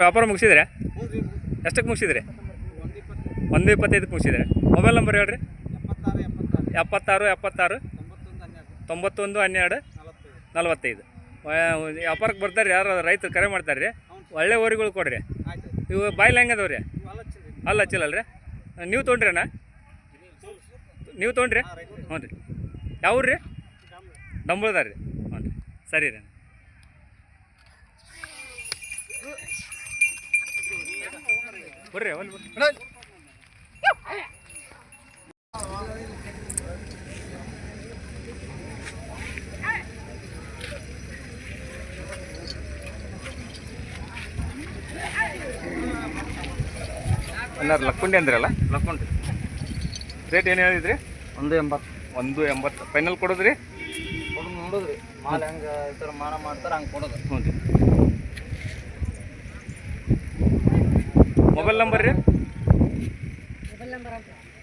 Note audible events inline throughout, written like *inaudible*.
ವ್ಯಾಪಾರ ಮುಗಿಸಿದ್ರೆ? ಎಷ್ಟಕ್ಕೆ ಮುಗಿಸಿದ್ರಿ? ಒಂದು ಇಪ್ಪತ್ತೈದಕ್ಕೆ ಮುಗಿಸಿದ್ರೆ? ಮೊಬೈಲ್ ನಂಬರ್ ಹೇಳ್ರಿ. ಎಪ್ಪತ್ತಾರು ಎಪ್ಪತ್ತಾರು. ತೊಂಬತ್ತೊಂದು ಹನ್ನೆರಡು. ನಲವತ್ತೈದು. ವ್ಯಾಪಾರಕ್ಕೆ ಬರ್ತಾರೆ ಯಾರು ರೈತರು ಕರೆ ಮಾಡ್ತಾರೆ ರೀ ಒಳ್ಳೆ ಓರಿಗಳು ಕೊಡ್ರಿ. ಇವು ಬಾಯ್ಲ್ ಹೆಂಗೆ ಅದಾವೆ ರೀ? ಅಲ್ಲ ಹಚ್ಚಿಲ್ಲ ರೀ ನೀವು ತೊಗೊಂಡ್ರೇನ? ನೀವು ತೊಗೊಂಡ್ರಿ? ಹ್ಞೂ ರೀ. ಯಾವ್ರಿ ರೀ? ಡಂಬಳದಾರ ರೀ. ಹ್ಞೂ ರೀ. ಸರಿ ರೀ. ಬರ್ರಿ ಅನ್ನಾರು ಲಕ್ಕುಂಡಿ ಅಂದ್ರಲ್ಲ? ಲಕ್ಕುಂಡಿ. ರೇಟ್ ಏನು ಹೇಳಿದ್ರಿ? ಒಂದು ಎಂಬತ್ತು. ಒಂದು ಎಂಬತ್ತು. ಫೈನಲ್ ಕೊಡೋದ್ರಿ? ಕೊಡು ನೋಡೋದ್ರಿ. ಮಾಲ್ ಹೆಂಗೆ ಈ ಥರ ಮಾನ ಮಾಡ್ತಾರೆ ಹಂಗೆ ಕೊಡೋದು. ಹ್ಞೂ ರೀ. ಮೊಬೈಲ್ ನಂಬರ್ ರೀ?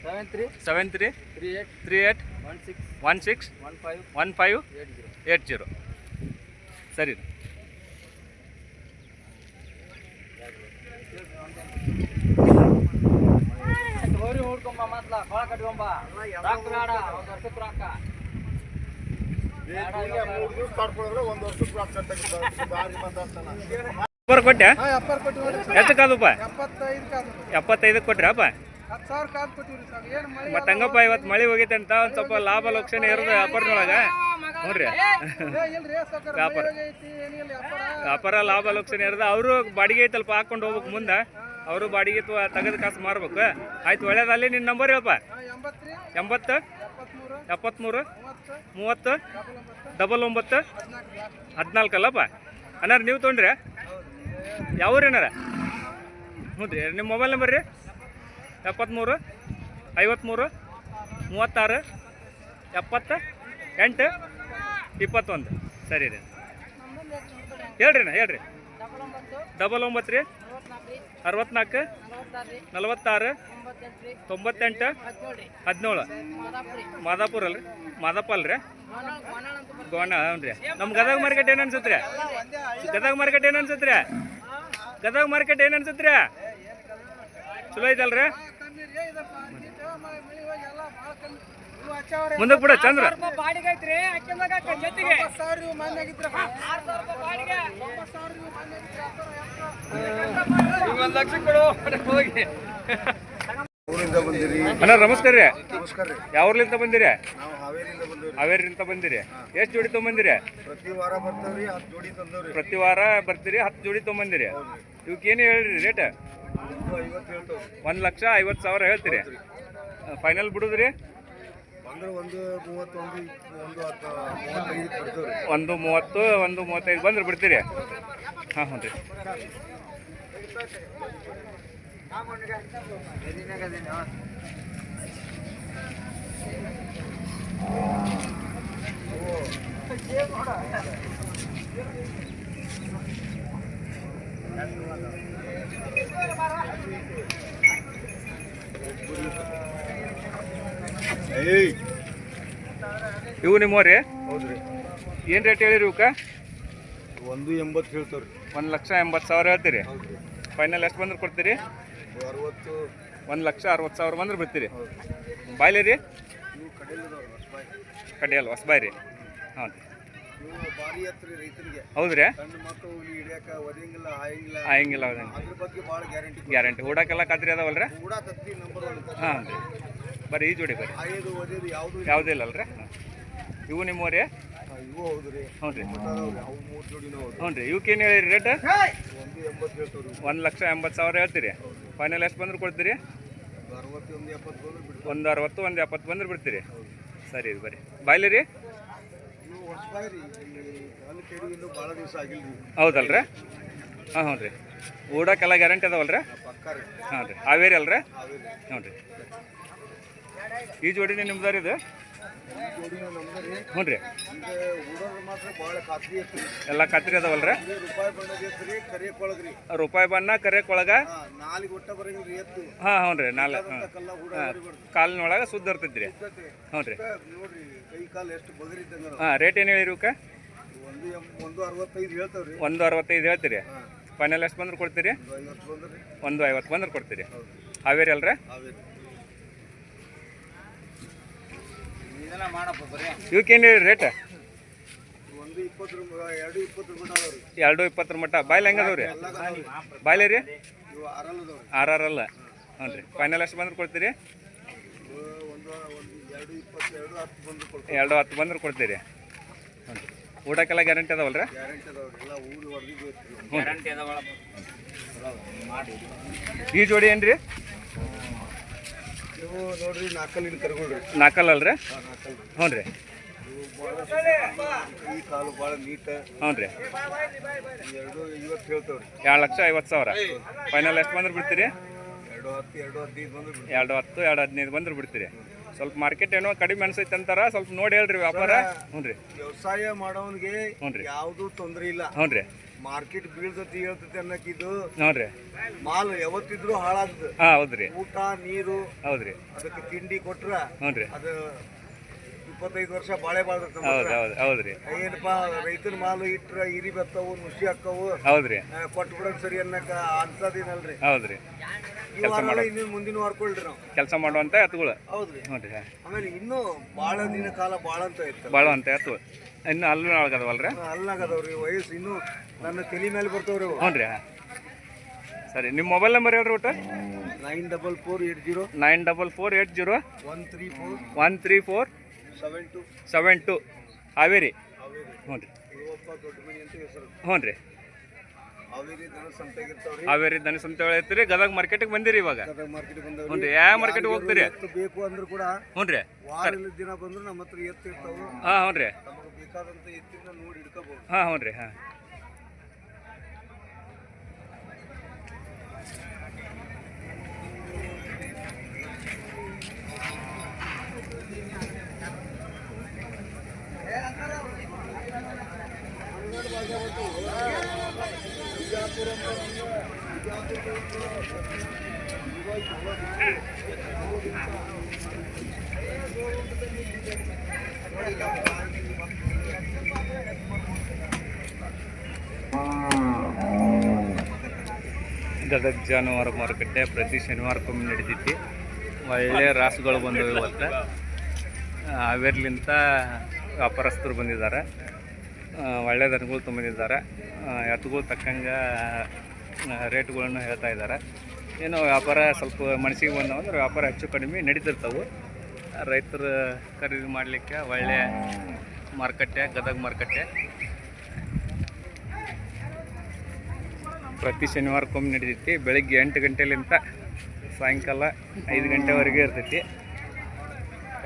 Seven three seven three three eight three eight one six one six one five one five eight zero eight zero ಸರಿ ಹುಡ್ಕೊಂಬ ಮೊದ್ಲ ಕೊಳ ಕಟ್ಕೊಂಬ. ಒಂದು ವರ್ಷಕ್ಕೆ ನಂಬರ್ ಕೊಟ್ಟೆ? ಎಷ್ಟು ಕಾದಪ್ಪ ಎಪ್ಪತ್ತೈದು ಕಾದು ಎಪ್ಪತ್ತೈದಕ್ಕೆ ಕೊಟ್ರಪ್ಪ ಮತ್ತೆ ಹಂಗಪ್ಪ ಇವತ್ತು ಮಳೆ ಹೋಗೈತೆ ಅಂತ ಒಂದು ಸ್ವಲ್ಪ ಲಾಭ ಲಕ್ಷಣ ಇರೋದು ವ್ಯಾಪಾರದೊಳಗ? ಹ್ಞೂ ರೀ. ಏ, *laughs* ಇಲ್ರಿ ಸಾವ್ಕಾರ, ಮಳೆ ವ್ಯಾಪಾರ. ವ್ಯಾಪಾರ. ಲಾಭ ಲಕ್ಷಣ ಇರೋದು ಅವರು ಬಾಡಿಗೆ ಐತಲ್ಪ ಹಾಕೊಂಡು ಹೋಗ್ಬೇಕು ಮುಂದೆ. ಅವರು ಬಾಡಿಗೆ ತೆಗೆದು ಕಾಸು ಮಾರ್ಬೇಕು. ಆಯ್ತು ಒಳ್ಳೇದಲ್ಲಿ ನಿನ್ನ ನಂಬರ್ ಹೇಳಪ್ಪ. ಎಂಬತ್ತು ಎಪ್ಪತ್ಮೂರು. ಎಪ್ಪತ್ತ್ಮೂರು ಮೂವತ್ತು. ಡಬಲ್ ಒಂಬತ್ತು. ಹದಿನಾಲ್ಕಲ್ಲಪ್ಪ? ಅನ್ನಾರು ನೀವು ತೊಗೊಂಡ್ರಿ? ಯಾವ ಏನಾರ? ಹ್ಞೂ ರೀ ನಿಮ್ಮ ಮೊಬೈಲ್ ನಂಬರ್ ರೀ? ಎಪ್ಪತ್ತ್ಮೂರು ಐವತ್ತ್ಮೂರು ಮೂವತ್ತಾರು, ಎಪ್ಪತ್ತ, ಎಂಟು, ಇಪ್ಪತ್ತೊಂದು. ಸರಿ ರೀ. ಹೇಳ್ರಿ ಅಣ್ಣ ಹೇಳ್ರಿ. ಡಬಲ್ ಒಂಬತ್ತು ರೀ. ಅರವತ್ನಾಲ್ಕು, ನಲವತ್ತಾರು, ತೊಂಬತ್ತೆಂಟು, ಹದಿನೇಳು. ಮಾದಾಪುರ ಅಲ್ರಿ? ಮಾದಪ್ಪ ಅಲ್ರಿ? ಗೋಣ ಹ್ಞೂ ರೀ ನಮ್ಮ ಗದಗ ಮಾರ್ಕೆಟ್ ಏನು ಅನ್ಸುತ್ತೆ ರೀ ಗದಗ ಮಾರ್ಕೆಟ್ ಏನು ಅನ್ಸುತ್ತೆ ರೀ ಗದಗ ಮಾರ್ಕೆಟ್ ಏನ್ ಅನ್ಸುತ್ತೆ ರೀ? ಚಲೋ ಐತಲ್ರಿ. ಮುಂದಕ್ಕೆ ಬಿಡ ಚಂದ್ರ. ಲಕ್ಷ ಕೊಡು ಹೋಗಿ. ಅಣ್ಣ ನಮಸ್ಕಾರ ರೀ. ನಮಸ್ಕಾರ ರೀ. ಯಾವ್ರಲಿಂದ ಬಂದಿರಿ? ನಾವು ಹಾವೇರಿಯಿಂದ ಬಂದಿರಿ. ಎಷ್ಟು ಜೋಡಿ ತೊಗೊಂಬಂದಿರಿ? ಪ್ರತಿ ವಾರ ಬರ್ತೇವ್ರಿ ಹತ್ತು ಜೋಡಿ ತಂದವ್ರಿ. ಪ್ರತಿ ವಾರ ಬರ್ತೀರಿ ಹತ್ತು ಜೋಡಿ ತೊಗೊಂಬಂದಿರಿ. ಇವಕ್ಕೆ ಏನು ಹೇಳ್ರಿ ರೇಟ್ ಒಂದು ಐವತ್ತು ಹೇಳ್ತೇವ್ರಿ ಒಂದು ಲಕ್ಷ ಐವತ್ತು ಸಾವಿರ ಹೇಳ್ತೀರಿ. ಫೈನಲ್ ಬಿಡುದ್ರಿ? ಅಂದ್ರೆ ಒಂದು ಮೂವತ್ತು ಒಂದು ಮೂವತ್ತೈದು ಬಂದ್ರೆ ಬಿಡ್ತೀರಿ. ಹಾಂ ಹ್ಞೂ ರೀ. ಏಯ್ ಇವು ನಿಮ್ಮವ್ರಿ? ಹೌದ್ರಿ. ಏನು ರೇಟ್ ಹೇಳಿರಿ ಇವಕ್ಕೆ? ಒಂದು ಎಂಬತ್ತು ಹೇಳ್ತೇವ್ರಿ. ಒಂದು ಲಕ್ಷ ಎಂಬತ್ತು ಸಾವಿರ ಹೇಳ್ತೀರಿ? ಫೈನಲ್ ಎಷ್ಟು ಬಂದ್ರೆ ಕೊಡ್ತೀರಿ? ಅರವತ್ತು. ಒಂದು ಲಕ್ಷ ಅರವತ್ತು ಸಾವಿರ ಬಂದ್ರೆ ಬಿಡ್ತೀರಿ. ಬಾಯ್ಲಿ ರೀ ಕಡೆಯಲ್ಲ ಹೊಸ ಹೊಸಬಾಯಿ. ರೀ ಹಾಂ ರೀ ಭಾರಿ ಹತ್ರಿ ರೈತರಿಗೆ. ಹೌದ್ರಿ? ಸಣ್ಣ ಮಕ್ಕಳು ಹುಲಿ ಹಿಡಿಯಾಕ ಒದಿಯಂಗಿಲ್ಲ ಹಾಯಂಗಿಲ್ಲ. ಹಂಗಿಲ್ಲ ಹೌದಂಗೆ ಅದ್ರ ಬಗ್ಗೆ ಭಾಳ ಗ್ಯಾರಂಟಿ ಗ್ಯಾರಂಟಿ ಊಟಕ್ಕೆಲ್ಲ ಖಾತ್ರಿ ಅದಾವಲ್ರಿ? ಕೂಡ ತತ್ತಿ ನಂಬರ್ ಒನ್ ಹಾಂ. ರೀ ಬರ್ರಿ ಈ ಜೋಡಿ ಬರ್ರಿ. ಆಯೋದು ಓದಿಯೋದು ಯಾವುದು ಯಾವುದೂ ಇಲ್ಲ ಅಲ್ರಿ ಇವು ನಿಮ್ಮವ್ರಿ? ಇವು ಹೌದ್ರಿ. ಹ್ಞೂ ರೀ ಅದಾವ್ರಿ ಅವು ಮೂರು ಜೋಡಿನೂ ಹೌದು ಹ್ಞೂ ರೀ ಇವಕ್ಕೆ ಏನು ಹೇಳಿರಿ ರೇಟ್? ಒಂದು ಎಂಬತ್ತು ಹೇಳ್ತೇವ್ರಿ. ಒಂದು ಲಕ್ಷ ಎಂಬತ್ತು ಸಾವಿರ ಹೇಳ್ತೀರಿ. ಫೈನಲ್ ಎಷ್ಟು ಬಂದ್ರೆ ಕೊಡ್ತೀರಿ? ಎಪ್ಪತ್ತು ಬಂದ್ರೆ ಒಂದು ಅರವತ್ತು ಒಂದು ಎಪ್ಪತ್ತು ಬಂದ್ರೆ ಬಿಡ್ತೀರಿ. ಸರಿ ಬರ್ರಿ. ಬಾಯ್ಲಿ ರೀ ಹೌದಲ್ರಿ? ಹಾಂ ಹ್ಞೂ ರೀ. ಊಟಕ್ಕೆಲ್ಲ ಗ್ಯಾರಂಟಿ ಅದಾವಲ್ರಿ? ಹಾಂ ರೀ. ಹಾವೇರಿ ಅಲ್ರಿ? ಹ್ಞೂ ರೀ. ಈ ಜೋಡಿನೇ ರೀ ಇದು? ನಮ್ದು ಹ್ಞೂ ರೀ. ಎಲ್ಲ ಕತ್ರಿ ಅದಾವಲ್ರಿ? ರೂಪಾಯಿ ಬಣ್ಣ ಕರೆಕೊಳಗ ಹಾ ಹ್ಞೂ ರೀ ನಾಲ್ಕು ಹಾಂ ಕಾಲಿನೊಳಗೆ ಸುದ್ದ ಇರ್ತೈತಿ ರೀ ಹ್ಞೂ ರೀ. ಹಾಂ ರೇಟ್ ಏನು ಹೇಳಿರಿ ಇವಕ್ಕೆ ಒಂದು ಅರವತ್ತೈದು ಹೇಳ್ತಾವ್ರಿ. ಒಂದು ಅರವತ್ತೈದು ಹೇಳ್ತೀರಿ? ಫೈನಲ್ ಎಷ್ಟು ಬಂದ್ರೆ ಕೊಡ್ತೀರಿ? ಒಂದು ಐವತ್ತು ಬಂದ್ರಿ. ಬಂದ್ರೆ ಕೊಡ್ತೀರಿ. ಹಾವೇರಿ ಅಲ್ರಿ? ಇವಕ್ಕೇನು ಹೇಳಿ ರೇಟ್ ಎರಡು ಇಪ್ಪತ್ತರ ಮಟ್ಟ ಬಾಯ್ಲೆ ಹೆಂಗೆ ಅದಾವ್ರಿ. ಎಲ್ಲ ಬಾಯ್ಲೆ ರೀ ಆರಲ್ಲ ಆರ್ ಆರ್ ಅಲ್ಲ. ಹ್ಞೂ ರೀ. ಫೈನಲ್ ಎಷ್ಟು ಬಂದ್ರೆ ಕೊಡ್ತೀರಿ? ಎರಡು ಹತ್ತು ಬಂದರು ಕೊಡ್ತೀರಿ. ಊಟಕ್ಕೆಲ್ಲ ಗ್ಯಾರಂಟಿ ಅದಾವಲ್ಲ ಈ ಜೋಡಿ ಏನು ರೀ ನೋಡ್ರಿ ನಾಲ್ಕಲ್ಲಿನ ಕರ್ಗೊಳ್ರಿ ನಾಲ್ಕಲ್ಲ ಅಲ್ರಿ? ಹ್ಞೂ ರೀ. ನೀಟ್ ಹ್ಞೂ ರೀ. ಎರಡು ಎರಡು ಲಕ್ಷ ಐವತ್ತು ಸಾವಿರ. ಫೈನಲ್ ಎಷ್ಟು ಬಂದ್ರೆ ಬಿಡ್ತೀರಿ? ಎರಡು ಹತ್ತು ಎರಡು ಹದಿನೈದು ಬಂದ್ರೆ ಎರಡು ಹತ್ತು, ಎರಡು ಹದಿನೈದು ಬಂದ್ರೆ ಬಿಡ್ತೀರಿ. ಸ್ವಲ್ಪ ಮಾರ್ಕೆಟ್ ಏನೋ ಕಡಿಮೆ ಅನ್ಸೈತೆ ಅಂತಾರ ಸ್ವಲ್ಪ ನೋಡಿ ಹೇಳ್ರಿ ವ್ಯಾಪಾರ. ಹ್ಞೂ ರೀ. ವ್ಯವಸಾಯ ಮಾಡೋನಿಗೆ ಹ್ಞೂನ್ರಿ. ಯಾವ್ದು ತೊಂದರೆ ಇಲ್ಲ. ಹ್ಞೂ ರೀ. ಮಾರ್ಕೆಟ್ ಬೀಳ್ತತಿ ಹೇಳ್ತತಿ ಅನ್ನಕ್ಕಿದು ನೋಡ್ರಿ ಮಾಲ್ ಯಾವತ್ತಿದ್ರು ಹಾಳಾಗ್ತದೆ. ಹಾಂ ಹೌದು ರೀ. ಊಟ ನೀರು ಹೌದ್ರಿ ಅದಕ್ಕೆ ತಿಂಡಿ ಕೊಟ್ರ ಹ್ಞೂ ರೀ. ಅದು ಇಪ್ಪತ್ತೈದು ವರ್ಷ ಬಾಳೆ ಬಾಳ್ರಿ ನಮ್ಮ ಹೌದು ಹೌದು ಹೌದು ರೀ ಏನಪ್ಪಾ ರೈತನ ಮಾಲು ಇಟ್ರ ಇರಿ ಬತ್ತವು ನುಸಿ ಹಾಕವು ಹೌದ್ರಿ. ಕೊಟ್ಟು ಬಿಡೋದು ಸರಿ ಅನ್ನಕ ಅಂತದೇನಲ್ರಿ ಹೌದ್ರಿ. ಈ ವಾರ ಇನ್ನೇನು ಮುಂದಿನ ವಾರ ಕೊಡ್ರಿ ನಾವು. ಕೆಲಸ ಮಾಡುವಂತ ಎತ್ತುಗಳು ಹೌದ್ರಿ. ಹ್ಞೂ ರೀ ಆಮೇಲೆ ಇನ್ನೂ ಭಾಳ ದಿನ ಕಾಲ ಭಾಳ ಅಂತ ಇತ್ತು. ಬಾಳುವಂಥ ಎತ್ತು ಇನ್ನು ಅಲ್ಲ ಆಗದವಲ್ರಿ ರೀ ಅಲ್ಲಾಗದವ್ರಿ ವಯಸ್ಸು ಇನ್ನೂ ನನ್ನ ತಲೆ ಮೇಲೆ ಬರ್ತವ್ರಿ ಹ್ಞೂ ರೀ ಸರಿ ನಿಮ್ಮ ಮೊಬೈಲ್ ನಂಬರ್ ಹೇಳ್ರಿ ಒಟ್ಟು? Nine double four eight zero nine double four eight zero one three four one three four seven two Haveri ಹ್ಞೂ ರೀ. ಹ್ಞೂ ರೀ. ಹಾವೇರಿ ದನ ಸಂತೆ ಐತ್ರಿ ಗದಗ ಮಾರ್ಕೆಟಿಗೆ ಬಂದಿರಿ ಇವಾಗ. ಹ್ಞೂ ರೀ. ಯಾವ ಮಾರ್ಕೆಟ್ಗೆ ಹೋಗ್ತೀರಿ? ಬೇಕು ಅಂದ್ರೂ ಕೂಡ ಹ್ಞೂ ರೀ. ದಿನ ಬಂದ್ರು ನಮ್ಮ ಹತ್ರ ಎತ್ತು ಇರ್ತಾವು. ಹಾಂ ಹ್ಞೂ ರೀ. ಹಾಂ ಹ್ಞೂ ರೀ ಹಾಂ. ಗದಗ ಜಾನುವಾರು ಮಾರುಕಟ್ಟೆ ಪ್ರತಿ ಶನಿವಾರಕ್ಕೊಮ್ಮೆ ನಡೀತೈತಿ ಒಳ್ಳೆ ರಾಸುಗಳು ಬಂದವು ಇವತ್ತು. ಹಾವೇರ್ಲಿಂತ ವ್ಯಾಪಾರಸ್ಥರು ಬಂದಿದ್ದಾರೆ. ಒಳ್ಳೆ ದನಗಳು ತುಂಬಿದ್ದಾರೆ ಎತ್ತುಗಳು ತಕ್ಕಂಗೆ ರೇಟ್ಗಳನ್ನು ಹೇಳ್ತಾ ಇದ್ದಾರೆ. ಏನೋ ವ್ಯಾಪಾರ ಸ್ವಲ್ಪ ಮನಸ್ಸಿಗೆ ಬಂದವು ಅಂದ್ರೆ ವ್ಯಾಪಾರ ಹೆಚ್ಚು ಕಡಿಮೆ ನಡೀತಿರ್ತವೆ. ರೈತರು ಖರೀದಿ ಮಾಡಲಿಕ್ಕೆ ಒಳ್ಳೆಯ ಮಾರುಕಟ್ಟೆ, ಗದಗ ಮಾರುಕಟ್ಟೆ. ಪ್ರತಿ ಶನಿವಾರಕ್ಕೊಮ್ಮೆ ನಡೀತೈತಿ ಬೆಳಗ್ಗೆ ಎಂಟು ಗಂಟೆಲಿಂತ ಸಾಯಂಕಾಲ ಐದು ಗಂಟೆವರೆಗೆ ಇರ್ತೈತಿ.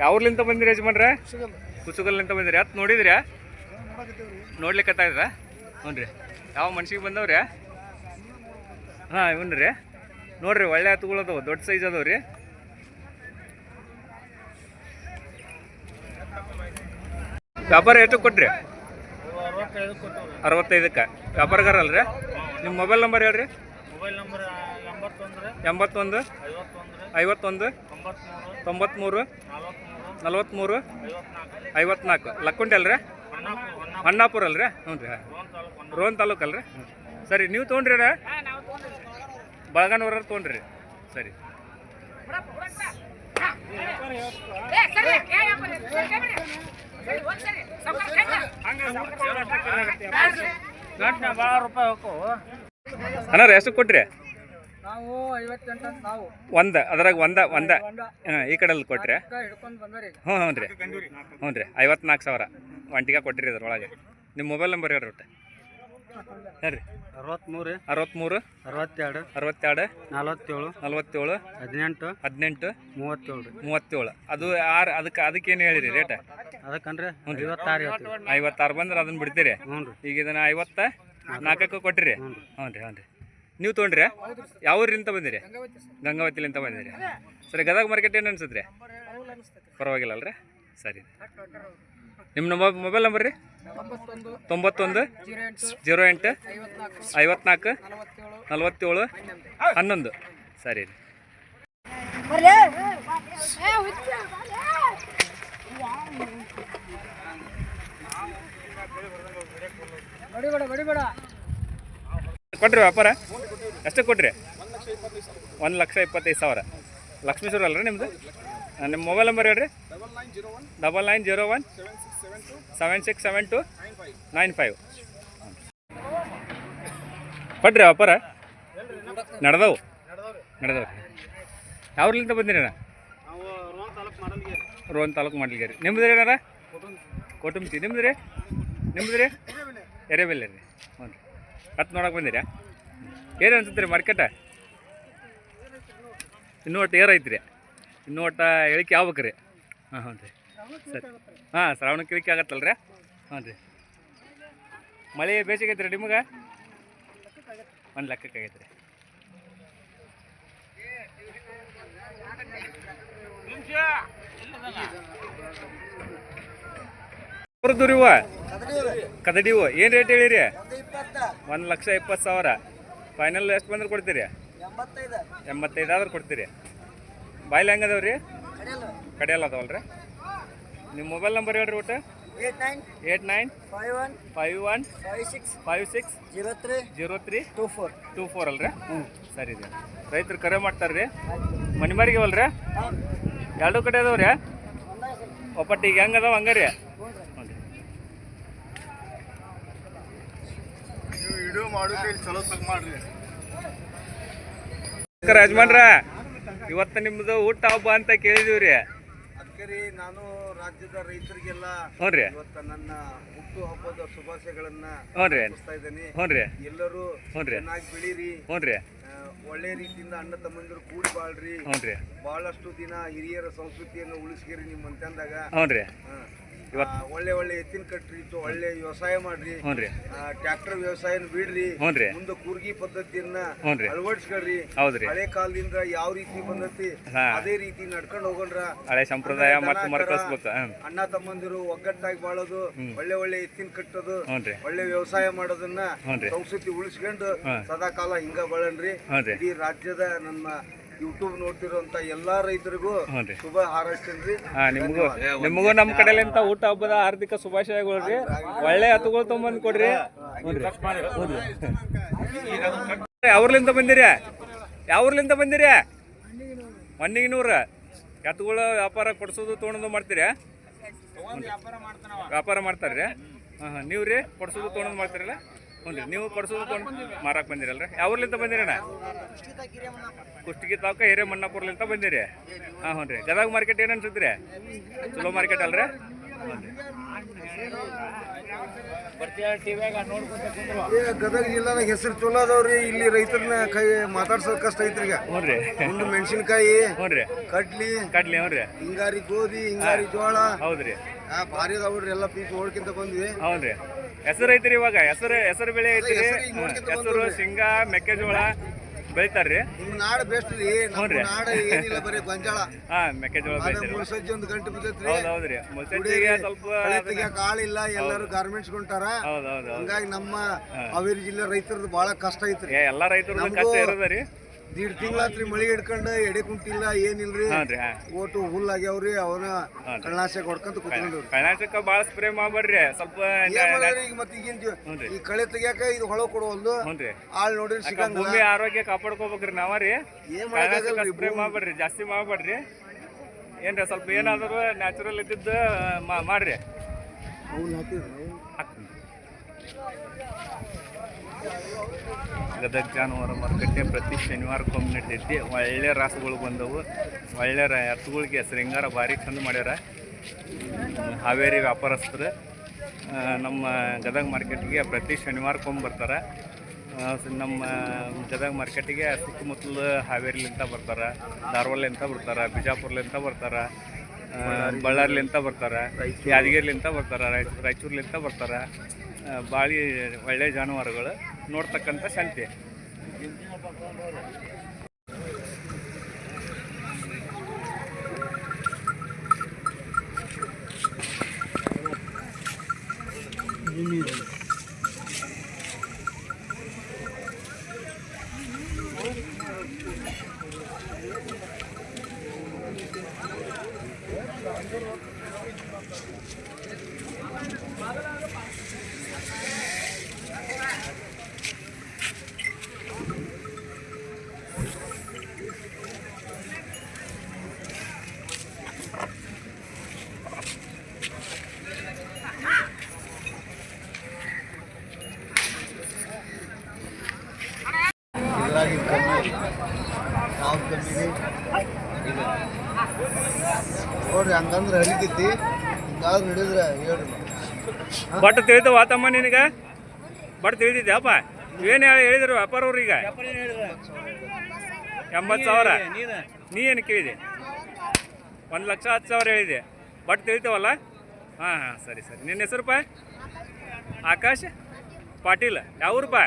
ಯಾವ್ರಲಿಂತ ಬಂದಿರಿ ಯಜಮಾನ್ರ? ಕುಸುಗಲ್ಲಿಂತ ಬಂದಿರಿ. ಅತ್ ನೋಡಿದ್ರಿ ನೋಡ್ಲಿಕ್ಕೆ ಇದ್ರ ಹ್ಞೂ ರೀ ಯಾವ ಮನ್ಸಿಗೆ ಬಂದವ್ರಿ ಹಾಂ ಇವನ್ ರೀ ನೋಡ್ರಿ ಒಳ್ಳೆ ಹತ್ತುಗಳು ಅದಾವ. ದೊಡ್ಡ ಸೈಜ್ ಅದಾವ ರೀ ವ್ಯಾಪಾರ ಎಷ್ಟು ಕೊಟ್ರಿ? ಅರವತ್ತೈದಕ್ಕೆ. ವ್ಯಾಪಾರಗಾರ ಅಲ್ರಿ? ನಿಮ್ಮ ಮೊಬೈಲ್ ನಂಬರ್ ಹೇಳ್ರಿ. ಮೊಬೈಲ್ ನಂಬರ್ ಎಂಬತ್ತೊಂದು ಐವತ್ತೊಂದು ತೊಂಬತ್ಮೂರು ತೊಂಬತ್ತ್ಮೂರು ನಲವತ್ಮೂರು ನಲ್ವತ್ತ್ಮೂರು ಐವತ್ನಾಲ್ಕು. ಲಕ್ಕುಂಡಿ ಅಲ್ರಿ? ಅಣ್ಣಾಪುರ ಅಲ್ರಿ? ಹ್ಞೂ ರೀ ರೋನ್ ತಾಲೂಕು ಅಲ್ರಿ? ಸರಿ ನೀವು ತೊಗೊಂಡ್ರಿ ಬಳಗನೂರ ತೊಗೊಂಡ್ರಿ. ಸರಿ. ಹೋಗು ಅನ್ನಾರ ಎಷ್ಟು ಕೊಟ್ರಿ? ನಾವು ಐವತ್ತೆಂಟು ಅಂತ ನಾವು. ಒಂದ ಅದ್ರಾಗ ಒಂದ ಒಂದ. ಹಾಂ ಈ ಕಡೆಲ್ಲಿ ಕೊಟ್ರಿ? ಹ್ಞೂ ಹ್ಞೂ ರೀ. ಹ್ಞೂ ರೀ. ಐವತ್ನಾಲ್ಕು ಸಾವಿರ. ಒಂಟಿಗೆ ಕೊಟ್ಟಿರಿ ಅದ್ರೊಳಗೆ ನಿಮ್ಮ ಮೊಬೈಲ್ ನಂಬರ್ ಹೇಳ್ರಿ ಒಟ್ಟು. ಹೇಳ್ರಿ. ಅರವತ್ತ್ಮೂರು ಅರವತ್ತ್ಮೂರು ಅರವತ್ತೆರಡು ಅರವತ್ತೆರಡು ನಲವತ್ತೇಳು ನಲ್ವತ್ತೇಳು ಹದಿನೆಂಟು ಹದಿನೆಂಟು ಮೂವತ್ತೇಳು. ರೀ ಮೂವತ್ತೇಳು. ಅದು ಆರು ಅದಕ್ಕೆ ಅದಕ್ಕೇನು ಹೇಳಿರಿ ರೇಟ್ ಅದಕ್ಕಂದ್ರೆ ಐವತ್ತಾರು ಐವತ್ತಾರು ಬಂದ್ರೆ ಅದನ್ನ ಬಿಡ್ತೀರಿ? ಹ್ಞೂ ರೀ. ಈಗ ಇದನ್ನ ಐವತ್ತ ನಾಲ್ಕಕ್ಕೆ ಕೊಟ್ಟಿರಿ? ಹ್ಞೂ ರೀ. ಹ್ಞೂ ರೀ ನೀವು ತೊಗೊಂಡ್ರಿ? ಯಾವ ಊರಿಂದ ಬಂದಿರಿ? ಗಂಗಾವತಿಲಿಂದ ಬಂದಿರಿ. ಸರಿ ಗದಗ ಮಾರ್ಕೆಟ್ ಏನು ಅನ್ಸುತ್ತೆ ಪರವಾಗಿಲ್ಲ ಅಲ್ರಿ? ಸರಿ. ನಿಮ್ಮ ನಂಬರ್ ಮೊಬೈಲ್ ನಂಬರ್ ರೀ? ತೊಂಬತ್ತೊಂದು ಜೀರೋ ಎಂಟು ಐವತ್ನಾಲ್ಕು ನಲ್ವತ್ತೇಳು ಹನ್ನೊಂದು. ಸರಿ ರೀ. ಕೊಟ್ರಿ ವ್ಯಾಪಾರ? ಎಷ್ಟು ಕೊಟ್ರಿ? ಒಂದು ಲಕ್ಷ ಇಪ್ಪತ್ತೈದು ಸಾವಿರ. ಲಕ್ಷ್ಮೀಶ್ವರ ಅಲ್ರಿ ನಿಮ್ಮದು ನಿಮ್ಮ ಮೊಬೈಲ್ ನಂಬರ್ ಹೇಳ್ರಿ. Double nine zero one. Seven six seven two nine five ಪಡ್ರಿ ವ್ಯಾಪಾರ ನಡೆದವು? ನಡೆದವು. ಯಾವ್ರಲಿಂದ ಬಂದಿರಿ ರೋಹನ್ ತಾಲೂಕು ಮಾಡಲಿಗೇರಿ. ನಿಮ್ದು ರೀ ಏನಾರ ಕೊಟುಂಬಿ ನಿಮ್ದು ರೀ? ನಿಮ್ದು ರೀ? ಎರೆಬೆಲ್ಲ. ರೀ. ಹ್ಞೂ ರೀ. ಹತ್ತು ನೋಡಕ್ಕೆ ಬಂದಿರಾ? ಏನು ಅನ್ಸುತ್ತೆ ರೀ ಮಾರ್ಕೆಟ ಇನ್ನೂ ಒಟ್ಟು ಏರೈತ್ರಿ ಇನ್ನೂ ಒಟ್ಟು ಇಳಿಕೆ ಆಗ್ಬೇಕು ರೀ ಹಾಂ ಹ್ಞೂ ರೀ. ಸರಿ. ಹಾಂ ಶ್ರಾವಣ ಕಿರಿಕಿ ಆಗತ್ತಲ್ಲ ರೀ ಹ್ಞೂ ರೀ. ಮಳೆ ಬೇಸಿಗೆ ಐತ್ರಿ ನಿಮಗೆ? ಒಂದು ಲೆಕ್ಕಕ್ಕೆ ಆಗೈತೆ ರೀ ಇವ ಕದಡಿ ಇವ ಕದಡಿವು ಏನು ರೇಟ್ ಹೇಳಿರಿ? ಒಂದು ಲಕ್ಷ ಇಪ್ಪತ್ತು ಸಾವಿರ. ಫೈನಲ್ ಎಷ್ಟು ಬಂದ್ರೆ ಕೊಡ್ತೀರಿ? ಎಂಬತ್ತೈದು. ಆದ್ರೆ ಕೊಡ್ತೀರಿ. ಬಾಯ್ಲಿ ಹೆಂಗದವ್ರಿ ರೀ ಕಡೆಯಲ್ಲ ಅದಾವಲ್ಲ ರೀ ನಿಮ್ಮ ಮೊಬೈಲ್ ನಂಬರ್ ಹೇಳ್ರಿ ಒಟ್ಟು? Eight nine eight nine five one five one five six five six zero three zero three two four two four ಅಲ್ರಿ? ಸರಿ ರೀ. ರೈತರು ಕರೆ ಮಾಡ್ತಾರೆ ರೀ ಮನೆ ಮಾರಿಗೆ ಅವಲ್ರಿ? ಎರಡೂ ಕಡೆ ಅದಾವ ರೀ ಈಗ ಹೆಂಗೆ ಅದಾವ ಹಂಗೆ ರೀ? ಹ್ಞೂ ವಿಡಿಯೋ ಮಾಡೋಕೆ ಚಲೋ ತಗ ಮಾಡ್ರಿ. ನಮಸ್ಕಾರ ಯಜಮಾನ್ರ. ಇವತ್ತು ನಿಮ್ಮದು ಊಟ ಹಬ್ಬ ಅಂತ ಕೇಳಿದೀವಿ ರೀ ಅದಕ್ಕೆ ನಾನು ರಾಜ್ಯದ ರೈತರಿಗೆಲ್ಲ ಹ್ಞೂ ರೀ. ಇವತ್ತು ನನ್ನ ಹುಟ್ಟು ಹಬ್ಬದ ಶುಭಾಶಯಗಳನ್ನ ತಿಳಿಸ್ತಾ ಇದ್ದೇನೆ. ಎಲ್ಲರೂ ಚೆನ್ನಾಗಿ ಬೆಳೀರಿ. ಒಳ್ಳೆ ರೀತಿಯಿಂದ ಅಣ್ಣ ತಮ್ಮಂದಿರು ಕೂಡಿ ಬಾಳ್ರಿ. ಬಹಳಷ್ಟು ದಿನ ಹಿರಿಯರ ಸಂಸ್ಕೃತಿಯನ್ನು ಉಳಿಸ್ಕಿರಿ ನಿಮ್ಮ ಅಂತಂದಾಗ ಒಳ್ಳೆ ಒಳ್ಳೆ ಎತ್ತಿನ ಕಟ್ಟ್ರಿ ಒಳ್ಳೆ ವ್ಯವಸಾಯ ಮಾಡ್ರಿ. ಟ್ರಾಕ್ಟರ್ ಟ್ರ್ಯಾಕ್ಟರ್ ವ್ಯವಸಾಯನ ಬಿಡ್ರಿ ಮುಂದೆ ಕೂರ್ಗಿ ಪದ್ಧತಿಯನ್ನ ಅಳವಡಿಸ್ಕೊಳ್ರಿ. ಹಳೆ ಕಾಲದಿಂದ ಯಾವ ರೀತಿ ಬಂದತಿ ಅದೇ ರೀತಿ ನಡ್ಕೊಂಡು ಹೋಗೋಣ್ರ. ಹಳೆ ಸಂಪ್ರದಾಯ ಅಣ್ಣ ತಮ್ಮಂದಿರು ಒಗ್ಗಟ್ಟಾಗಿ ಬಾಳೋದು ಒಳ್ಳೆ ಒಳ್ಳೆ ಎತ್ತಿನ ಕಟ್ಟೋದು ಒಳ್ಳೆ ವ್ಯವಸಾಯ ಮಾಡೋದನ್ನ ಸಂಸ್ಕೃತಿ ಉಳಿಸ್ಕೊಂಡು. ಸದಾ ಕಾಲ ಹಿಂಗ ಬಾಳನ್ರಿ. ಇಡೀ ರಾಜ್ಯದ ನಮ್ಮ ಯೂಟ್ಯೂಬ್ ನೋಡ್ತಿರುವಂತ ಎಲ್ಲಾ ರೈತರಿಗೂ ಶುಭ ಹಾರೈಸ್ತೇನ್ರಿ ಹಾಂ ನಿಮಗೂ ನಿಮಗೂ ನಮ್ಮ ಕಡೆಲಿಂತ ಊಟ ಹಬ್ಬದ ಹಾರ್ದಿಕ ಶುಭಾಶಯಗಳು ರೀ. ಒಳ್ಳೆ ಹತ್ತುಗಳು ತೊಗೊಂಬಂದು ಕೊಡ್ರಿ. ಯಾವ್ರಲಿಂದ ಬಂದಿರಿ? ಯಾವ್ರಲಿಂದ ಬಂದಿರಿ? ಮಣ್ಣಿಗಿನೂರ. ಎತ್ತುಗಳು ವ್ಯಾಪಾರ ಕೊಡ್ಸೋದು ತೊಗೊಂಡು ಮಾಡ್ತೀರಿ? ವ್ಯಾಪಾರ ಮಾಡ್ತಾರ್ರಿ? ಹಾಂ ಹಾಂ ನೀವು ರೀ ಕೊಡ್ಸೋದು ತೊಗೊಂಡು ಮಾಡ್ತೀರಲ್ಲ? ಹ್ಞೂ ರೀ ನೀವು ಕೊಡ್ಸೋದು ತೊಗೊಂಡು ಮಾರಕ್ಕೆ ಬಂದಿರಲ್ಲ ರೀ ಯಾವ್ರಲಿಂದ ಬಂದಿರಣ್ಣ ಕುಷ್ಟಗಿ ತಾಲೂಕ ಹಿರೇಮಣ್ಣಾಪುರ್ಲಿಂದ ಬಂದಿರಿ. ಹಾಂ ಹ್ಞೂ ರೀ ಗದಗ ಮಾರ್ಕೆಟ್ ಏನು ಅನ್ಸುತ್ತೆ ರೀ ಚಲೋ ಮಾರ್ಕೆಟ್ ಅಲ್ರಿ? ಗದಗ ಜಿಲ್ಲಾದಾಗ ಹೆಸರು ಚಲೋ ಅದಾವ್ರಿ. ಇಲ್ಲಿ ರೈತರನ್ನ ಕೈ ಮಾತಾಡ್ಸೋದ್ ಕಷ್ಟ ಐತ್ರಿ ಈಗ ಹ್ಞೂ ರೀ ಒಂದು ಮೆಣಸಿನಕಾಯಿ ಹ್ಞೂ ರೀ ಕಡ್ಲಿ ಕಡ್ಲಿ ಹ್ಞೂ ಹಿಂಗಾರಿ ಗೋಧಿ ಹಿಂಗಾರಿ ಜೋಳ. ಹೌದ್ರಿ. ಭಾರಿ ಅದಾವ್ರಿ ಎಲ್ಲ ಪೀಸ್ ನೋಡ್ಕೊಂತ ಬಂದ್ವಿ. ಹೌದ್ರಿ. ಹೆಸರು ಐತ್ರಿ ಇವಾಗ. ಹೆಸರು ಹೆಸರು ಬೆಳೆ ಐತ್ರಿ. ಹೆಸರು ಈಗ ನೋಡ್ಕೊಂತ ಹೆಸರು ಶೇಂಗಾ ಮೆಕ್ಕೆಜೋಳ ಬೆಳಿತಾರ್ರಿ. ನಿಮ್ಮ ನಾಡ್ ಬೆಸ್ಟ್ ರೀ. ನಮ್ಮ ಹ್ಞೂ ರೀ. ಏನಿಲ್ಲ ಬರೀ ಗೊಂಜಾಳ. ಹಾ ಮೆಕ್ಕೆಜೋಳ ಅದ ಬೆಳಿತಾರ್ರಿ ಮುಳ್ಸಜ್ಜಿ ಒಂದು ಗಂಟೆ ಬಿದ್ದೈತ್ರಿ ಹೌದು ಹೌದು ರೀ ಮುಲ್ಸಜ್ಜಿಗೆ ಸ್ವಲ್ಪ ಕಳೆ ತೆಗಿಯಕ್ ಆಳಿಲ್ಲ ಎಲ್ಲರೂ ಗಾರ್ಮೆಂಟ್ಸ್ ಕೊಂಟಾರ ಹೌದು ಹೌದು ಹೌದು ಹಂಗಾಗಿ ನಮ್ಮ ಹಾವೇರಿ ಜಿಲ್ಲೆ ರೈತರದ್ದು ಬಹಳ ಕಷ್ಟ ಐತ್ರಿ. ಏ ಎಲ್ಲ ರೈತರದ್ದು ಕಷ್ಟ ಇರೋದ್ರಿ ದೀಡ್ ತಿಂಗಳಾತ್ರಿ ಮಳಿ ಹಿಡ್ಕೊಂಡು ಎಡೆ ಕುಂಟಿಲ್ಲ ಏನಿಲ್ರಿ? ಓಟು ಹುಲ್ಲಾಗ್ಯಾವ್ರಿ ಅವನ ಕಳ್ನಾಶಕ ಹೊಡ್ಕೊಂತ ಕುತ್ಕೊಂಡ್ರಿ ಕಳ್ನಾಶಕ ಭಾಳ ಸ್ಪ್ರೇ ಮಾಡ್ಬೇಡ್ರಿ ಸ್ವಲ್ಪ ಈಗ ಮತ್ತೆ ಈಗಿನ ಈ ಕಳೆ ತೆಗಿಯಾಕ ಇದು ಹೊಳ ಕೊಡುವಲ್ದು ಆಳು ರೀ. ಆಳ್ ನೋಡಿದ್ರೆ ಸಿಗಂಗಿಲ್ಲ. ಭೂಮಿ ಆರೋಗ್ಯ ಕಾಪಾಡ್ಕೋಬೇಕ್ರಿ ನಾವ ರೀ. ಸ್ಪ್ರೇ ಮಾಡ್ಬೇಡ್ರಿ ಜಾಸ್ತಿ ಮಾಡ್ಬೇಡ್ರಿ ಏನ್ರಿ ಸ್ವಲ್ಪ ಏನಾದ್ರು ನ್ಯಾಚುರಲ್ ಇದ್ದಿದ್ದು ಮಾಡ್ರಿ. ಅವ್ನು ಹಾಕಿದ್ರು. ಗದಗ ಜಾನುವಾರು ಮಾರುಕಟ್ಟೆ ಪ್ರತಿ ಶನಿವಾರಕ್ಕೊಮ್ಮೆ ನಡೆದೈತಿ ಒಳ್ಳೆ ರಾಸುಗಳು ಬಂದವು. ಒಳ್ಳೆ ಎತ್ತುಗಳಿಗೆ ಶೃಂಗಾರ ಭಾರಿ ಚಂದ ಮಾಡ್ಯಾರ. ಹಾವೇರಿ ವ್ಯಾಪಾರಸ್ಥರು ನಮ್ಮ ಗದಗ ಮಾರ್ಕೆಟ್ಗೆ ಪ್ರತಿ ಶನಿವಾರಕ್ಕೊಮ್ಮೆ ಬರ್ತಾರೆ. ನಮ್ಮ ಗದಗ ಮಾರ್ಕೆಟಿಗೆ ಸುತ್ತಮುತ್ತಲು ಹಾವೇರಿಲಿಂತ ಬರ್ತಾರೆ ಧಾರವಾಡಲಿಂತ ಬರ್ತಾರೆ ಬಿಜಾಪುರ್ಲಿಂತ ಬರ್ತಾರೆ ಬಳ್ಳಾರಿಲಿಂತ ಬರ್ತಾರೆ ಯಾದಗಿರಿಲಿಂತ ಬರ್ತಾರೆ, ರಾಯ್ ರಾಯಚೂರ್ಲಿಂತ ಬರ್ತಾರೆ. ಬಾಳಿ ಒಳ್ಳೆ ಜಾನುವಾರುಗಳು ನೋಡ್ತಕ್ಕಂಥ ಸಂತೆ. ಹಂಗಂದ್ರೆ ಯಾವ್ದು ಹಿಡಿದ್ರೆ ಹೇಳ್ರಿ ಬಟ್ ತಿಳಿದವ ತಮ್ಮ ನಿನಗೆ? ಬಟ್ ತಿಳಿದಿದ್ಯಪ್ಪ ಏನು ಹೇಳಿ ಹೇಳಿದ್ರು ವ್ಯಾಪಾರ ಈಗ? ಎಂಬತ್ತು ಸಾವಿರ? ನೀ ಏನು ಕೇಳಿದೆ? ಒಂದು ಲಕ್ಷ ಹತ್ತು ಸಾವಿರ ಹೇಳಿದೆ. ಬಟ್ ತಿಳಿತವಲ್ಲ? ಹಾಂ ಹಾಂ, ಸರಿ ಸರಿ. ನಿನ್ನ ಹೆಸರುಪ್ಪ ಆಕಾಶ್? ಪಾಟೀಲ್. ಯಾವೂರಪ್ಪ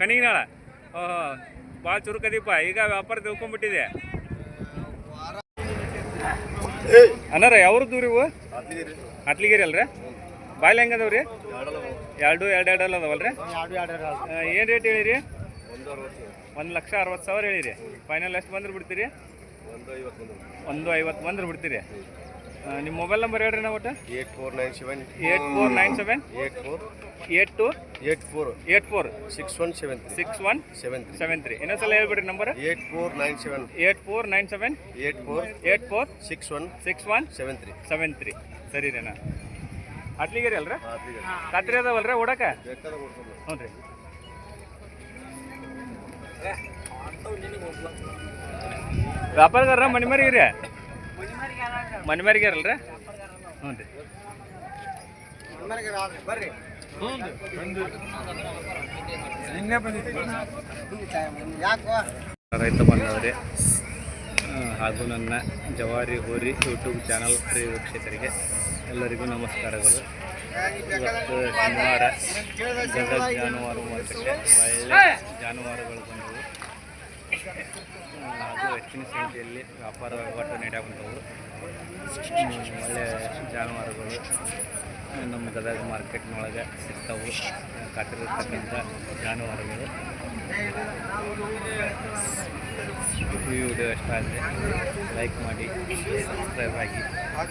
ಕಣಿಗಿನಾಳ ಓಹೋ ಭಾಳ ಚುರುಕದೀಪ ಈಗ ವ್ಯಾಪಾರ ತಿಳ್ಕೊಂಬಿಟ್ಟಿದೆ ಅನ್ನಾರ ಯಾವ್ರ ದೂರ ಇವು? ಅಟ್ಲಿಗೇರಿ ಅಲ್ರಿ? ಬಾಯ್ಲಿ ಹೆಂಗದವ್ರಿ? ಎರಡು ಎರಡು ಎರಡು ಅದಾವಲ್ರಿ ಏನು ರೇಟ್ ಹೇಳಿರಿ? ಒಂದು ಲಕ್ಷ ಅರವತ್ತು ಸಾವಿರ ಹೇಳಿರಿ. ಫೈನಲ್ ಎಷ್ಟು ಬಂದ್ರೆ ಬಿಡ್ತೀರಿ? ಒಂದು ಐವತ್ತು ಬಂದ್ರೆ ಬಿಡ್ತೀರಿ. ನಿಮ್ಮ ಮೊಬೈಲ್ ನಂಬರ್ ಹೇಳ್ರಿ ನಾವು ಒಟ್ಟು. Eight four nine seven. Eight four nine seven. Eight four eight two. Eight four. Eight four. Six one seven six one seven three. Seven three. ಇನ್ನೊಂದ್ಸಲ ಹೇಳ್ಬಿಡ್ರಿ number eight four nine seven. Eight four nine seven. Eight four. Eight four. Six one six one seven three. Seven three ಸರಿ ರೀ ನಾ ಅಟ್ಲಿಗಿರಿ ಅಲ್ರಿ? ಖಾತ್ರಿ ಅದಾವಲ್ರಿ ಓಡಕ? ಹ್ಞೂ ರೀ. ವ್ಯಾಪಾರದಾರ ಮನೆ ಮರಿ ಮರಿಗಿರಿ? ಮನಿ ಹ್ಞೂ ರೀ. ಬರ್ರಿ ರೈತ ಬಂದವ್ರಿ. ಹಾಗೂ ನನ್ನ ಜವಾರಿ ಹೋರಿ ಯೂಟ್ಯೂಬ್ ಚಾನಲ್ ಪ್ರಿಯ ವೀಕ್ಷಕರಿಗೆ ಎಲ್ಲರಿಗೂ ನಮಸ್ಕಾರಗಳು. ಇವತ್ತು ಶನಿವಾರ ಜಾನುವಾರು ಮಾರುಕಟ್ಟೆ ಒಳ್ಳೆ ಜಾನುವಾರುಗಳು ಬಂದವು. ಹಾಗೂ ಹೆಚ್ಚಿನ ಸಂಖ್ಯೆಯಲ್ಲಿ ವ್ಯಾಪಾರ ವಹಿವಾಟು ನಡೆಯುವಂಥವು ಒಳ್ಳೆ ಜಾನುವಾರುಗಳು ನಮ್ಮ ಗದಗ ಮಾರ್ಕೆಟ್ನೊಳಗೆ ಸಿಗ್ತಾವು. ಕಾಟಿರತಕ್ಕಂಥ ಜಾನುವಾರುಗಳು. ವಿಡಿಯೋ ಇಷ್ಟ ಆದರೆ ಲೈಕ್ ಮಾಡಿ, ಸಬ್ಸ್ಕ್ರೈಬ್ ಆಗಿ,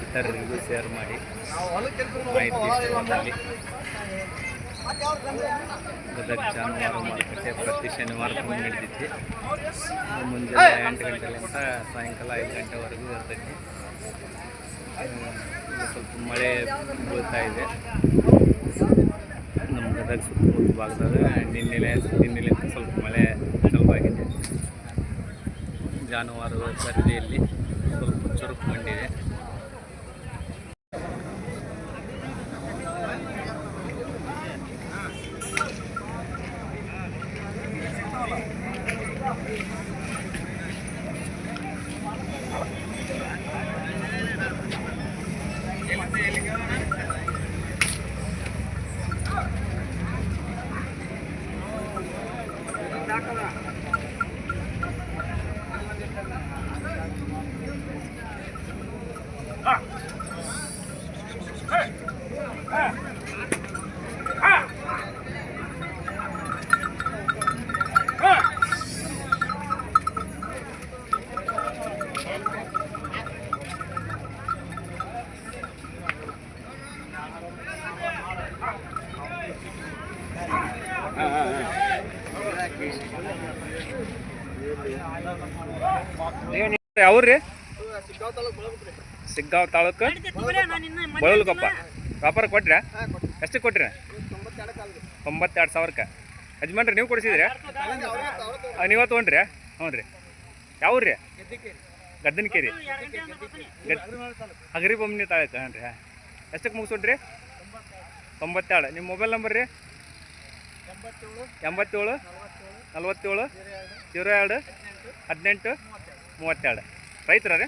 ಇತರರಿಗೂ ಶೇರ್ ಮಾಡಿ. ಮಾಹಿತಿ ಗದಗ ಜಾನುವಾರು ಮಾರುಕಟ್ಟೆ ಪ್ರತಿ ಶನಿವಾರ ಬಂದು ನಡೆದಿತ್ತು ಮುಂಜಾನೆ ಎಂಟು ಗಂಟೆಲಿಂದ ಸಾಯಂಕಾಲ ಐದು ಗಂಟೆವರೆಗೂ ಇರ್ತೈತಿ. ಸ್ವಲ್ಪ ಮಳೆ ಬೀಳ್ತಾ ಇದೆ. ನಮ್ಮ ಗದಗ ಸುತ್ತಮುತ್ತ ಭಾಗದಾಗ ನಿನ್ನೆಲೆ ನಿನ್ನೆಲೆ ಸ್ವಲ್ಪ ಮಳೆ ಚಲುವಾಗಿದೆ ಜಾನುವಾರು ಖರೀದಿಯಲ್ಲಿ ಸ್ವಲ್ಪ ಚುರುಕುಗೊಂಡಿದೆ. ಸಿಗ್ಗಾಂವ್ ತಾಲೂಕು? ಬಳಲ್ಕೊಪ್ಪ ವ್ಯಾಪಾರ ಕೊಟ್ರ? ಎಷ್ಟು ಕೊಟ್ರಿ ತೊಂಬತ್ತೆರಡು ಸಾವಿರಕ್ಕೆ. ಯಜಮಾನ್ರಿ ನೀವು ಕೊಡಿಸಿದ್ರಿ? ನೀವೇ ತೊಗೊಂಡ್ರಿ? ಹ್ಞೂ ರೀ ಯಾವ್ರಿ? ಗದ್ದನಕೇರಿ. ಅಗ್ರಿ ಹಗರಿ ಬೊಮ್ಮನಿ ತಾಳಕ್ಕೆ ಹಾಂ. ರೀ ಎಷ್ಟಕ್ಕೆ ಮುಗಿಸೋಣ್ರಿ ತೊಂಬತ್ತೆರಡು. ನಿಮ್ಮ ಮೊಬೈಲ್ ನಂಬರ್ ರೀ? ಎಂಬತ್ತೇಳು ನಲ್ವತ್ತೇಳು ಜೀರೋ ಎರಡು ಹದಿನೆಂಟು ಮೂವತ್ತೆರಡು. ರೈತರ? ರೀ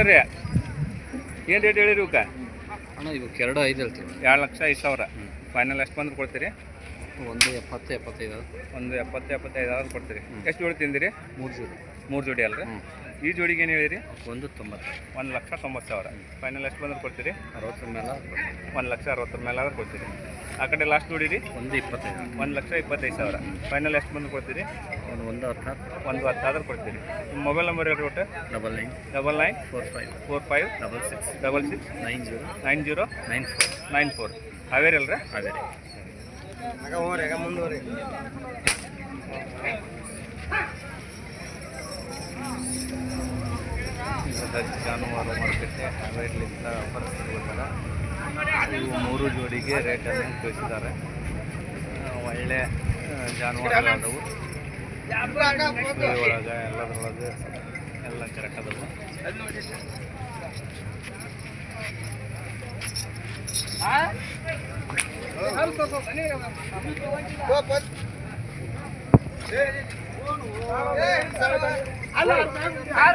ನಮಸ್ಕಾರ ರೀ ಏನು ರೇಟ್ ಹೇಳಿರಿ ಇವಕ್ಕೆ? ಅಣ್ಣ ಇವಕ್ಕೆ ಎರಡು ಐದು ಹೇಳ್ತೀವಿ. ಎರಡು ಲಕ್ಷ ಐದು ಸಾವಿರ. ಫೈನಲ್ ಎಷ್ಟು ಬಂದ್ರೆ ಕೊಡ್ತೀರಿ? ಒಂದು ಎಪ್ಪತ್ತು ಎಪ್ಪತ್ತೈದು. ಒಂದು ಎಪ್ಪತ್ತು ಎಪ್ಪತ್ತೈದು ಆದ್ರೆ ಕೊಡ್ತೀರಿ. ಎಷ್ಟು ಜೋಡಿ ತಿಂದಿರಿ? ಮೂರು ಜೋಡಿ. ಮೂರು ಜೋಡಿ ಅಲ್ರಿ? ಈ ಜೋಡಿಗೆ ಏನು ಹೇಳಿರಿ ಒಂದು ತೊಂಬತ್ತು. ಒಂದು ಲಕ್ಷ ತೊಂಬತ್ತು ಸಾವಿರ. ಫೈನಲ್ ಎಷ್ಟು ಬಂದ್ರೆ ಕೊಡ್ತೀರಿ? ಅರವತ್ತರ ಮೇಲೆ ಒಂದು ಲಕ್ಷ ಅರವತ್ತರ ಮೇಲೆ ಆದ್ರೆ ಕೊಡ್ತೀರಿ. ಆ ಕಡೆ ಲಾಸ್ಟ್ ನೋಡಿರಿ ಒಂದು ಇಪ್ಪತ್ತೈದು. ಒಂದು ಲಕ್ಷ ಇಪ್ಪತ್ತೈದು ಸಾವಿರ. ಫೈನಲ್ ಎಷ್ಟು ಬಂದು ಕೊಡ್ತೀರಿ? ಒಂದು ಒಂದು ಹತ್ತು ಒಂದು ಹತ್ತು ಹತ್ತಾದ್ರೆ ಕೊಡ್ತೀರಿ. ನಿಮ್ಮ ಮೊಬೈಲ್ ನಂಬರ್ ಹೇಳಿ ಒಟ್ಟು. Double nine. Double nine four five four five double six double six nine zero nine zero nine four nine four Haveri ಅಲ್ರಿ ಅದೇ ಸದತ್ ಜಾನುವಾರು ಮಾರುಕಟ್ಟೆ ರೇಟ್ಲಿಂದ ಆಫರ್ಸ್ತಿರ್ಬೇಕಾರೆ ಇವು ಮೂರು ಜೋಡಿಗೆ ರೇಟನ್ನು ತಿಳಿಸಿದ್ದಾರೆ ಒಳ್ಳೆ ಜಾನುವಾರುಗಳಾದವು ಒಳಗೆ ಎಲ್ಲದರೊಳಗೆ ಎಲ್ಲ ಕರೆಕ್ಟ್ ಅದಾವೆ ಸ್ವಲ್ಪ আলু আর